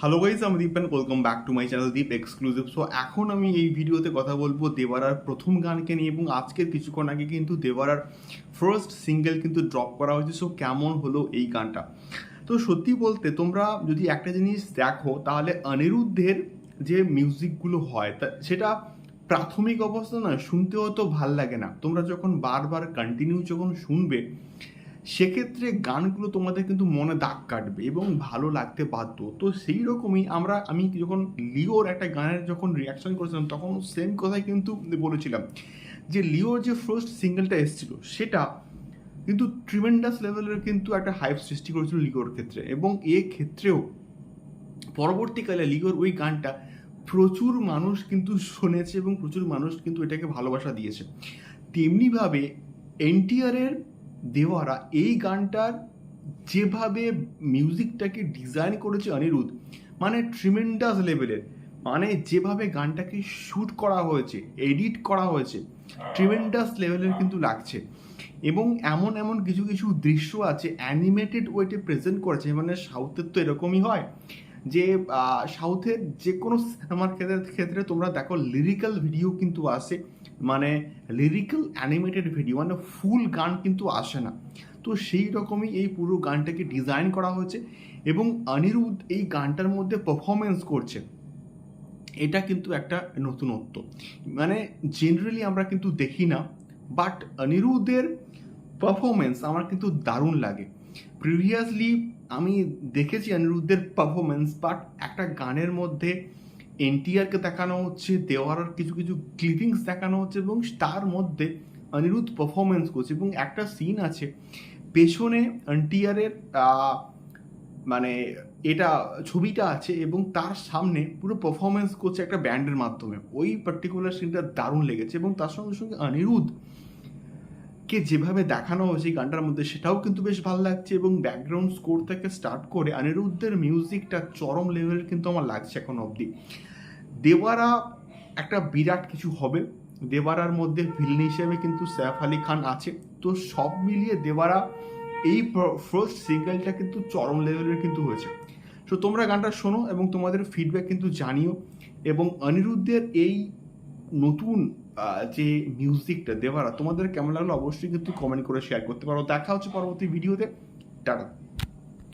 Hello guys আমি Deep and welcome back to my channel Deep exclusive so এখন আমি এই ভিডিওতে কথা বলব দেবারার প্রথম গানকে নিয়ে এবং আজকের কিছুক্ষণ আগে কিন্তু দেবারার ফার্স্ট সিঙ্গেল কিন্তু ড্রপ করা হয়েছে। সো কেমন হলো এই গানটা? তো সত্যি বলতে তোমরা যদি একটা জিনিস দেখো, তাহলে অনিরুদ্ধের যে মিউজিকগুলো হয়, তা সেটা প্রাথমিক অবস্থা না শুনতেও তো ভালো লাগে না। তোমরা যখন বারবার কন্টিনিউ যখন শুনবে সেক্ষেত্রে গানগুলো তোমাদের কিন্তু মনে দাগ কাটবে এবং ভালো লাগতে বাধ্য। তো সেই রকমই আমরা, আমি যখন লিওর একটা গানের যখন রিয়াকশন করেছিলাম, তখন সেম কথাই কিন্তু বলেছিলাম যে লিওর যে ফার্স্ট সিঙ্গেলটা এসেছিল, সেটা কিন্তু ট্রিমেন্ডাস লেভেলের কিন্তু একটা হাইপ সৃষ্টি করেছিল লিওর ক্ষেত্রে এবং এ ক্ষেত্রেও পরবর্তীকালে লিওর ওই গানটা প্রচুর মানুষ কিন্তু শুনেছে এবং প্রচুর মানুষ কিন্তু এটাকে ভালোবাসা দিয়েছে। তেমনিভাবে এনটিআরের দেওয়ারা এই গানটার যেভাবে মিউজিকটাকে ডিজাইন করেছে অনিরুদ্ধ মানে ট্রিমেন্ডাস লেভেলের মানে যেভাবে গানটাকে শ্যুট করা হয়েছে এডিট করা হয়েছে ট্রিমেন্ডাস লেভেলের কিন্তু লাগছে। এবং এমন এমন কিছু কিছু দৃশ্য আছে অ্যানিমেটেড ওয়েটে প্রেজেন্ট করেছে মানে সাউথের তো এরকমই হয়। যে সাউথের যে কোনো সিনেমার ক্ষেত্রে ক্ষেত্রে তোমরা দেখো লিরিক্যাল ভিডিও কিন্তু আসে। মানে লিরিক্যাল অ্যানিমেটেড ভিডিও মানে ফুল গান কিন্তু আসে না। তো সেই রকমই এই পুরো গানটাকে ডিজাইন করা হয়েছে এবং অনিরুদ্ধ এই গানটার মধ্যে পারফরমেন্স করছে। এটা কিন্তু একটা নতুনত্ব। মানে জেনারেলি আমরা কিন্তু দেখি না বাট অনিরুদ্ধের পারফরমেন্স আমার কিন্তু দারুণ লাগে। প্রিভিয়াসলি আমি দেখেছি অনিরুদ্ধের পারফরমেন্স বাট একটা গানের মধ্যে এনটিআরকে দেখানো হচ্ছে দেওয়ারার কিছু কিছু ক্লিপিংস দেখানো হচ্ছে, এবং তার মধ্যে অনিরুদ্ধ পারফরমেন্স করছে, এবং একটা সিন আছে, পেছনে এনটিআরের মানে এটা, ছবিটা আছে, এবং তার সামনে পুরো পারফরমেন্স করছে একটা ব্যান্ডের মাধ্যমে। ওই পার্টিকুলার সিনটা দারুণ লেগেছে, এবং তার সঙ্গে সঙ্গে অনিরুদ্ধ কে যেভাবে দেখানো হয়েছে গানটার মধ্যে সেটাও কিন্তু বেশ ভালো লাগছে এবং ব্যাকগ্রাউন্ড স্কোর থেকে স্টার্ট করে অনিরুদ্ধের মিউজিকটা চরম লেভেলের কিন্তু আমার লাগছে এখন অবধি। দেওয়ারা একটা বিরাট কিছু হবে। দেওয়ারার মধ্যে ভিলেন হিসেবে কিন্তু সৈফ আলী খান আছে। তো সব মিলিয়ে দেওয়ারা এই ফার্স্ট সিঙ্গেলটা কিন্তু চরম লেভেলের কিন্তু হয়েছে। তো তোমরা গানটা শোনো এবং তোমাদের ফিডব্যাক কিন্তু জানিও। এবং অনিরুদ্ধের এই নতুন যে মিউজিকটা দেওয়ারা, তোমাদের কেমন লাগল? অবশ্যই কিন্তু কমেন্ট করে শেয়ার করতে পারো। দেখা হচ্ছে পরবর্তী ভিডিওতে টাটা।